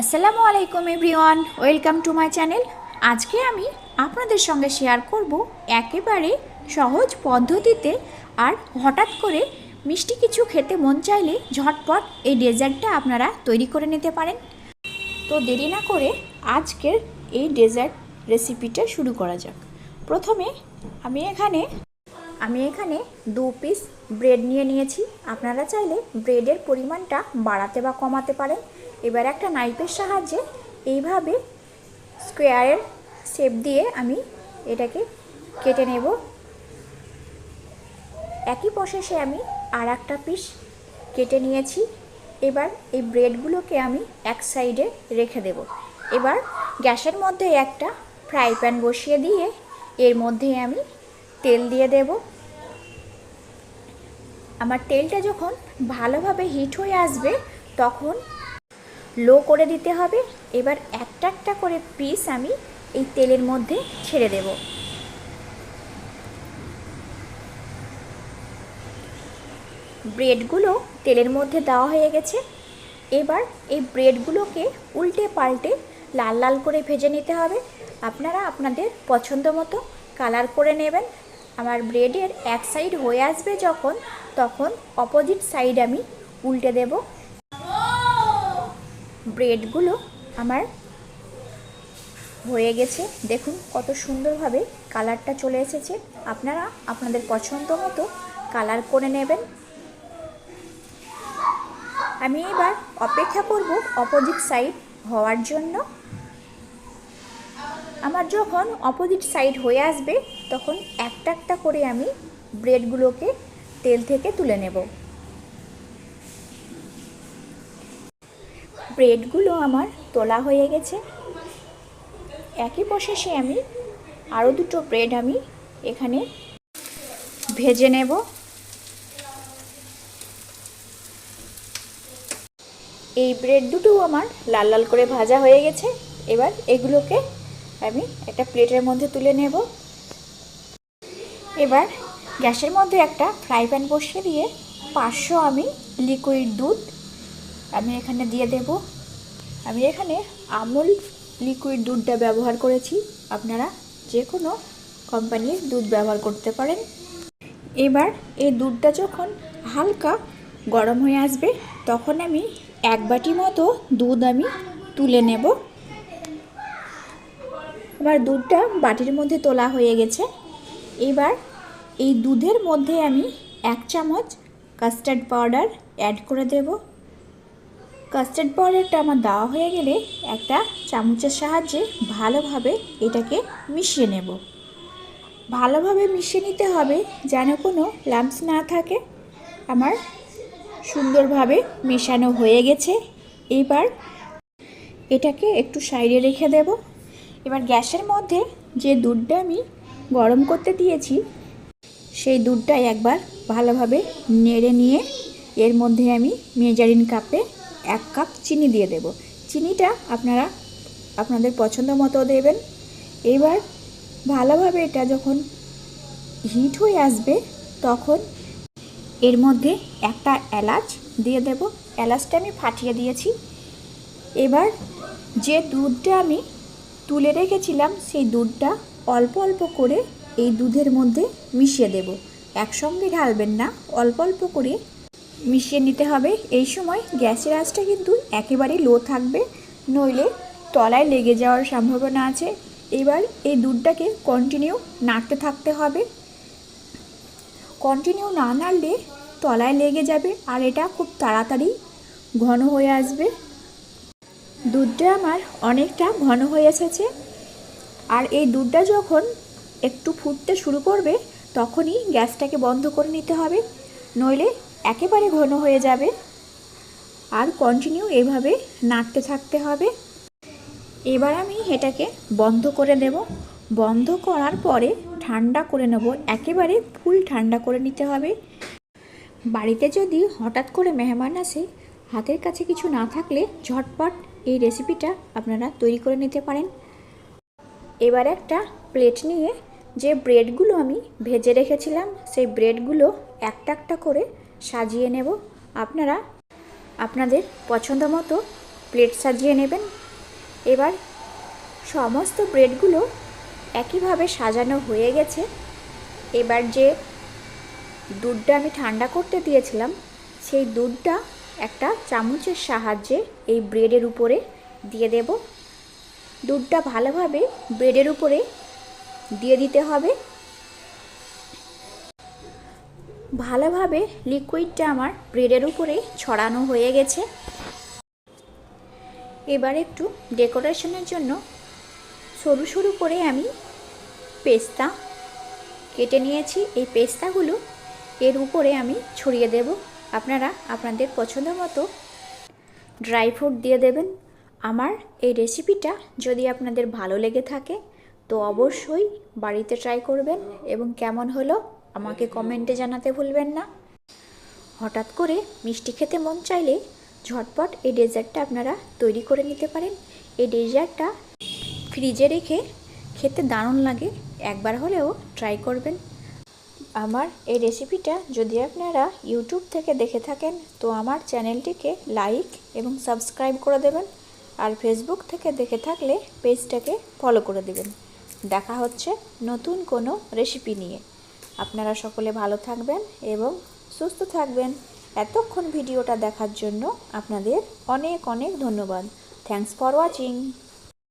আসসালামু আলাইকুম everyone, welcome to my channel. আজকে আমি আপনাদের সঙ্গে শেয়ার করব একেবারে সহজ পদ্ধতিতে আর হঠাৎ করে মিষ্টি কিছু খেতে মন চাইলে ঝটপট এই ডেজার্টটা আপনারা তৈরি করে নিতে পারেন। তো দেরি না করে আজকের এই ডেজার্ট রেসিপিটা শুরু করা যাক। প্রথমে আমি এখানে আমি এখানে দু পিস ব্রেড নিয়ে নিয়েছি। আপনারা চাইলে ব্রেডের পরিমাণটা বাড়াতে বা কমাতে পারেন। এবার একটা নাইফের সাহায্যে এইভাবে স্কোয়ারের শেপ দিয়ে আমি এটাকে কেটে নেব। একই প্রসেসে আমি আর একটা পিস কেটে নিয়েছি। এবার এই ব্রেডগুলোকে আমি এক সাইডে রেখে দেব। এবার গ্যাসের মধ্যে একটা ফ্রাই প্যান বসিয়ে দিয়ে এর মধ্যে আমি তেল দিয়ে দেব। আমার তেলটা যখন ভালোভাবে হিট হয়ে আসবে, তখন লো করে দিতে হবে। এবার একটা একটা করে পিস আমি এই তেলের মধ্যে ছেড়ে দেব। ব্রেডগুলো তেলের মধ্যে দেওয়া হয়ে গেছে। এবার এই ব্রেডগুলোকে উল্টে পাল্টে লাল লাল করে ভেজে নিতে হবে। আপনারা আপনাদের পছন্দ মতো কালার করে নেবেন। আমার ব্রেডের এক সাইড হয়ে আসবে যখন, তখন অপোজিট সাইড আমি উল্টে দেব। ব্রেডগুলো আমার হয়ে গেছে। দেখুন কত সুন্দরভাবে কালারটা চলে এসেছে। আপনারা আপনাদের পছন্দ মতো কালার করে নেবেন। আমি এবার অপেক্ষা করব অপোজিট সাইড হওয়ার জন্য। আমার যখন অপোজিট সাইড হয়ে আসবে, তখন একটা একটা করে আমি ব্রেডগুলোকে তেল থেকে তুলে নেব। ব্রেডগুলো আমার তোলা হয়ে গেছে। একই প্রসেসে আমি আরও দুটো ব্রেড আমি এখানে ভেজে নেব। এই ব্রেড দুটোও আমার লাল লাল করে ভাজা হয়ে গেছে। এবার এগুলোকে আমি একটা প্লেটের মধ্যে তুলে নেব। এবার গ্যাসের মধ্যে একটা ফ্রাই প্যান বসিয়ে দিয়ে পাঁচশো আমি লিকুইড দুধ আমি এখানে দিয়ে দেব। আমি এখানে আমুল লিকুইড দুধটা ব্যবহার করেছি। আপনারা যে কোনো কোম্পানির দুধ ব্যবহার করতে পারেন। এবার এই দুধটা যখন হালকা গরম হয়ে আসবে, তখন আমি এক বাটি মতো দুধ আমি তুলে নেব। এবার দুধটা বাটির মধ্যে তোলা হয়ে গেছে। এবার এই দুধের মধ্যে আমি এক চামচ কাস্টার্ড পাউডার অ্যাড করে দেব। কাস্টার্ড পাউডারটা আমার দেওয়া হয়ে গেলে একটা চামচের সাহায্যে ভালোভাবে এটাকে মিশিয়ে নেব। ভালোভাবে মিশিয়ে নিতে হবে যেন কোনো লাম্পস না থাকে। আমার সুন্দরভাবে মেশানো হয়ে গেছে। এবার এটাকে একটু সাইডে রেখে দেব। এবার গ্যাসের মধ্যে যে দুধটা আমি গরম করতে দিয়েছি, সেই দুধটা একবার ভালোভাবে নেড়ে নিয়ে এর মধ্যে আমি মেজারিন কাপে এক কাপ চিনি দিয়ে দেব। চিনিটা আপনারা আপনাদের পছন্দ মতো দেবেন। এবার ভালোভাবে এটা যখন হিট হয়ে আসবে, তখন এর মধ্যে একটা এলাচ দিয়ে দেব। এলাচটা আমি ফাটিয়ে দিয়েছি। এবার যে দুধটা আমি তুলে রেখেছিলাম, সেই দুধটা অল্প অল্প করে এই দুধের মধ্যে মিশিয়ে দেব। একসঙ্গে ঢালবেন না, অল্প অল্প করে মিশিয়ে নিতে হবে। এই সময় গ্যাসের আঁচটা কিন্তু একেবারে লো থাকবে, নইলে তলায় লেগে যাওয়ার সম্ভাবনা আছে। এবার এই দুধটাকে কন্টিনিউ নাড়তে থাকতে হবে। কন্টিনিউ না নাড়লে তলায় লেগে যাবে আর এটা খুব তাড়াতাড়ি ঘন হয়ে আসবে। দুধটা আমার অনেকটা ঘন হয়ে এসেছে আর এই দুধটা যখন একটু ফুটতে শুরু করবে, তখনই গ্যাসটাকে বন্ধ করে নিতে হবে। নইলে একেবারে ঘন হয়ে যাবে। আর কন্টিনিউ এভাবে নাড়তে থাকতে হবে। এবার আমি এটাকে বন্ধ করে দেব বন্ধ করার পরে ঠান্ডা করে নেব। একেবারে ফুল ঠান্ডা করে নিতে হবে। বাড়িতে যদি হঠাৎ করে মেহমান আসে, হাতের কাছে কিছু না থাকলে ঝটপট এই রেসিপিটা আপনারা তৈরি করে নিতে পারেন। এবার একটা প্লেট নিয়ে যে ব্রেডগুলো আমি ভেজে রেখেছিলাম, সেই ব্রেডগুলো একটা একটা করে সাজিয়ে নেব। আপনারা আপনাদের পছন্দ মতো প্লেট সাজিয়ে নেবেন। এবার সমস্ত ব্রেডগুলো একইভাবে সাজানো হয়ে গেছে। এবার যে দুধটা আমি ঠান্ডা করতে দিয়েছিলাম, সেই দুধটা একটা চামচের সাহায্যে এই ব্রেডের উপরে দিয়ে দেব। দুধটা ভালোভাবে ব্রেডের উপরে দিয়ে দিতে হবে। ভালোভাবে লিকুইডটা আমার ব্রেডের উপরে ছড়ানো হয়ে গেছে। এবার একটু ডেকোরেশনের জন্য সরু সরু করে আমি পেস্তা কেটে নিয়েছি। এই পেস্তাগুলো এর উপরে আমি ছড়িয়ে দেব। আপনারা আপনাদের পছন্দ মতো ড্রাই ফ্রুট দিয়ে দেবেন। আমার এই রেসিপিটা যদি আপনাদের ভালো লেগে থাকে, তো অবশ্যই বাড়িতে ট্রাই করবেন। এবং কেমন হলো? আমাকে কমেন্টে জানাতে ভুলবেন না। হঠাৎ করে মিষ্টি খেতে মন চাইলে ঝটপট এই ডেজার্টটা আপনারা তৈরি করে নিতে পারেন। এই ডেজার্টটা ফ্রিজে রেখে খেতে দারুণ লাগে, একবার হলেও ট্রাই করবেন। আমার এই রেসিপিটা যদি আপনারা ইউটিউব থেকে দেখে থাকেন, তো আমার চ্যানেলটিকে লাইক এবং সাবস্ক্রাইব করে দেবেন। আর ফেসবুক থেকে দেখে থাকলে পেজটাকে ফলো করে দেবেন। দেখা হচ্ছে নতুন কোনো রেসিপি নিয়ে। আপনারা সকলে ভালো থাকবেন এবং সুস্থ থাকবেন। এতক্ষণ ভিডিওটা দেখার জন্য আপনাদের অনেক অনেক ধন্যবাদ। Thanks for watching